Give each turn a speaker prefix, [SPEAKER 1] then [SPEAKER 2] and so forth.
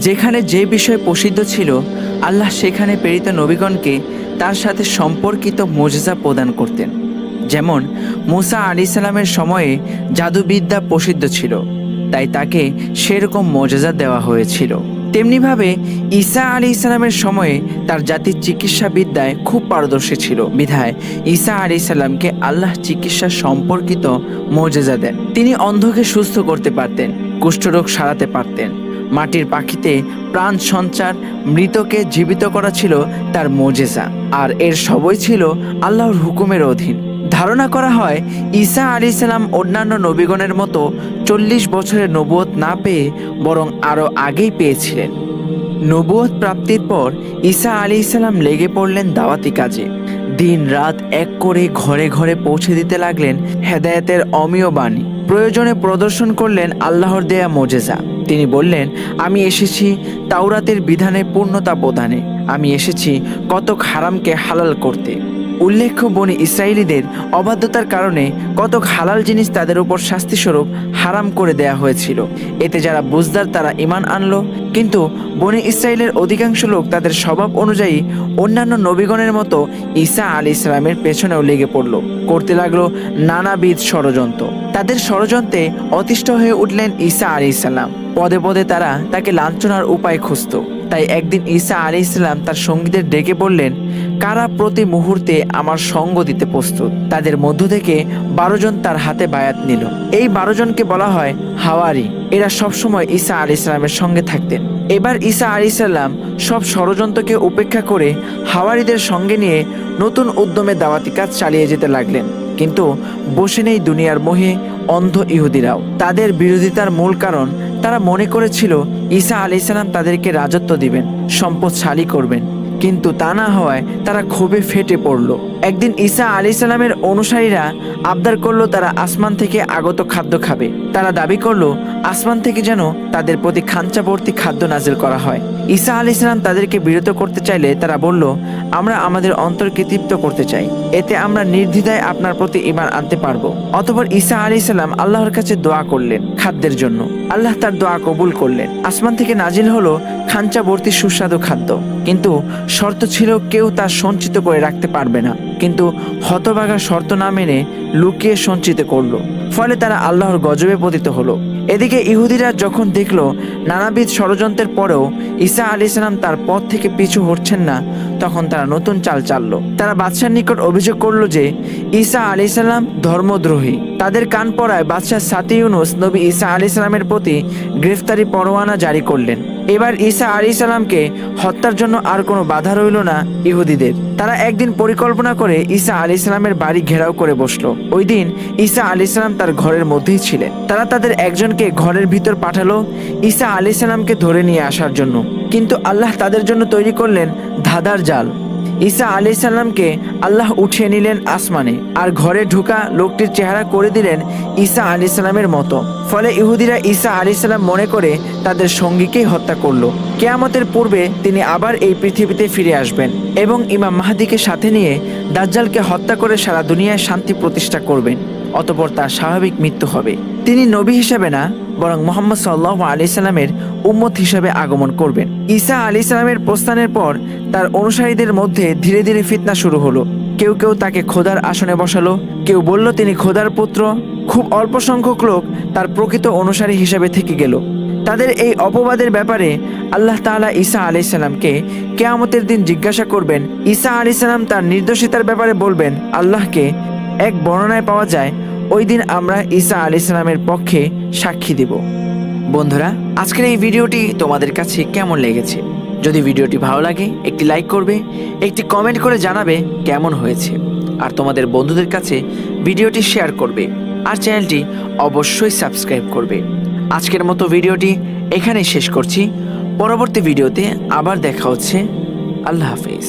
[SPEAKER 1] যেখানে যে বিষয় প্রসিদ্ধ ছিল, আল্লাহ সেখানে প্রেরিত নবীগণকে তার সাথে সম্পর্কিত মোজেজা প্রদান করতেন। যেমন, মুসা আলি সালামের সময়ে জাদুবিদ্যা প্রসিদ্ধ ছিল, তাই তাকে সেরকম মর্যাদা দেওয়া হয়েছিল। তেমনিভাবে, ঈসা আলী ইসলামের সময়ে তার জাতির চিকিৎসা বিদ্যায় খুব পারদর্শী ছিল। বিধায়, ঈসা আলী সাল্লামকে আল্লাহ চিকিৎসা সম্পর্কিত মর্যাদা দেন। তিনি অন্ধকে সুস্থ করতে পারতেন, কুষ্ঠরোগ সারাতে পারতেন। মাটির পাখিতে প্রাণ সঞ্চার মৃতকে জীবিত করা ছিল তার মোজেজা। আর এর সবই ছিল আল্লাহর হুকুমের অধীন। ধারণা করা হয়, ঈসা আলী সালাম অন্যান্য নবীগণের মতো চল্লিশ বছরের নবুয়ত না পেয়ে বরং আরও আগেই পেয়েছিলেন। নবুয়ত প্রাপ্তির পর ঈসা আলী ইসলাম লেগে পড়লেন দাওয়াতি কাজে। দিন রাত এক করে ঘরে ঘরে পৌঁছে দিতে লাগলেন হেদায়েতের অমীয় বাণী। প্রয়োজনে প্রদর্শন করলেন আল্লাহর দেয়া মোজেজা। তিনি বললেন আমি এসেছি তাওরাতের বিধানে পূর্ণতা প্রদানে। আমি এসেছি কতক হারামকে হালাল করতে। উল্লেখ্য, বনি ইসরায়েলিদের অবাধ্যতার কারণে কতক হালাল জিনিস তাদের উপর শাস্তিস্বরূপ হারাম করে দেয়া হয়েছিল। এতে যারা বুঝদার তারা ইমান আনলো। কিন্তু বনি ইসরায়েলের অধিকাংশ লোক তাদের স্বভাব অনুযায়ী অন্যান্য নবীগণের মতো ঈসা আলী ইসলামের পেছনেও লেগে পড়ল। করতে লাগল নানাবিধ ষড়যন্ত্র। তাদের ষড়যন্ত্রে অতিষ্ঠ হয়ে উঠলেন ঈসা আলী ইসলাম। পদে পদে তারা তাকে লাঞ্ছনার উপায় খুঁজত। তাই একদিন ঈসা আলী ইসলাম তার সঙ্গীদের ডেকে বললেন কারা প্রতি মুহূর্তে আমার সঙ্গ দিতে প্রস্তুত? তাদের মধ্য থেকে বারো জন তার হাতে বায়াত নিল। এই বারো জনকে বলা হয় হাওয়ারি। এরা সবসময় ঈসা আলী ইসলামের সঙ্গে থাকতেন। এবার ঈসা আলী ইসলাম সব ষড়যন্ত্রকে উপেক্ষা করে হাওয়ারিদের সঙ্গে নিয়ে নতুন উদ্যমে দাওয়াতি কাজ চালিয়ে যেতে লাগলেন। কিন্তু বসে নেই দুনিয়ার মোহে অন্ধ ইহুদিরাও। তাদের বিরোধিতার মূল কারণ তারা মনে করেছিল ঈসা আলি সালাম তাদেরকে রাজত্ব দিবেন সম্পদশালী করবেন। কিন্তু তা না হওয়ায় তারা ক্ষোভে ফেটে পড়ল। একদিন ঈসা আলি সালামের অনুসারীরা আবদার করল, তারা আসমান থেকে আগত খাদ্য খাবে। তারা দাবি করল, আসমান থেকে যেন তাদের প্রতি খাঞ্চাবর্তী খাদ্য নাজিল করা হয়। ঈসা আলি সালাম তাদেরকে বিরত করতে চাইলে তারা বলল, আমরা আমাদের অন্তরকে তৃপ্ত করতে চাই। এতে আমরা নির্দ্বিধায় আপনার প্রতি ইমান আনতে পারব। অতপর ঈসা আলি সাল্লাম আল্লাহর কাছে দোয়া করলেন খাদ্যের জন্য। আল্লাহ তার দোয়া কবুল করলেন। আসমান থেকে নাজিল হলো খাঞ্চা খাঞ্চাবর্তী সুস্বাদু খাদ্য। কিন্তু শর্ত ছিল কেউ তা সঞ্চিত করে রাখতে পারবে না। কিন্তু হতবাগা শর্ত না মেনে লুকিয়ে সঞ্চিত করল। ফলে তারা আল্লাহর গজবে পতিত হলো। এদিকে ইহুদিরা যখন দেখল নানাবিধ ষড়যন্ত্রের পরেও ঈসা আলি সালাম তার পথ থেকে পিছু হচ্ছেন না, তখন তারা নতুন চাল চালল। তারা বাদশার নিকট অভিযোগ করল যে, ঈসা আলি সালাম ধর্মদ্রোহী। তাদের কান পড়ায় বাদশাহ সাতি ইউনুস নবী ঈসা আলি সালামের প্রতি গ্রেফতারি পরোয়ানা জারি করলেন। এবার ঈসা আলী সালামকে হত্যার জন্য আর কোনো বাধা রইল না ইহুদিদের। তারা একদিন পরিকল্পনা করে ঈসা আলী সালামের বাড়ি ঘেরাও করে বসল। ওই দিন ঈসা আলী সালাম তার ঘরের মধ্যেই ছিলেন। তারা তাদের একজনকে ঘরের ভিতর পাঠালো ঈসা আলী সালামকে ধরে নিয়ে আসার জন্য। কিন্তু আল্লাহ তাদের জন্য তৈরি করলেন ধাদার জাল। ঈসা আলি সাল্লামকে আল্লাহ উঠিয়ে নিলেন আসমানে, আর ঘরে ঢুকা লোকটির চেহারা করে দিলেন ঈসা আলি সাল্লামের মতো। ফলে ইহুদিরা ঈসা আলি সাল্লাম মনে করে তাদের সঙ্গীকেই হত্যা করল। কেয়ামতের পূর্বে তিনি আবার এই পৃথিবীতে ফিরে আসবেন এবং ইমাম মাহাদিকে সাথে নিয়ে দাজ্জালকে হত্যা করে সারা দুনিয়ায় শান্তি প্রতিষ্ঠা করবেন, অতপর তার স্বাভাবিক মৃত্যু হবে। তিনি নবী হিসেবে না বরং মোহাম্মদ সাল্লাহ আলি সাল্লামের উম্মত হিসেবে আগমন করবেন। ঈসা আলি সাল্লামের প্রস্থানের পর তার অনুসারীদের মধ্যে ধীরে ধীরে ফিতনা শুরু হলো। কেউ কেউ তাকে খোদার আসনে বসালো, কেউ বলল, তিনি খোদার পুত্র। খুব অল্প সংখ্যক লোক তার প্রকৃত অনুসারী হিসেবে থেকে গেল। তাদের এই অপবাদের ব্যাপারে আল্লাহ তাআলা ঈসা আলাইসাল্লামকে কেয়ামতের দিন জিজ্ঞাসা করবেন। ঈসা আলাইসাল্লাম তার নির্দোষিতার ব্যাপারে বলবেন, আল্লাহকে এক বর্ণনায় পাওয়া যায় ওই দিন আমরা ঈসা আলি ইসলামের পক্ষে সাক্ষী দেব। বন্ধুরা, আজকের এই ভিডিওটি তোমাদের কাছে কেমন লেগেছে? যদি ভিডিওটি ভালো লাগে, একটি লাইক করবে, একটি কমেন্ট করে জানাবে কেমন হয়েছে। আর তোমাদের বন্ধুদের কাছে ভিডিওটি শেয়ার করবে। আর চ্যানেলটি অবশ্যই সাবস্ক্রাইব করবে। আজকের মতো ভিডিওটি এখানেই শেষ করছি। পরবর্তী ভিডিওতে আবার দেখা হচ্ছে। আল্লাহ হাফিজ।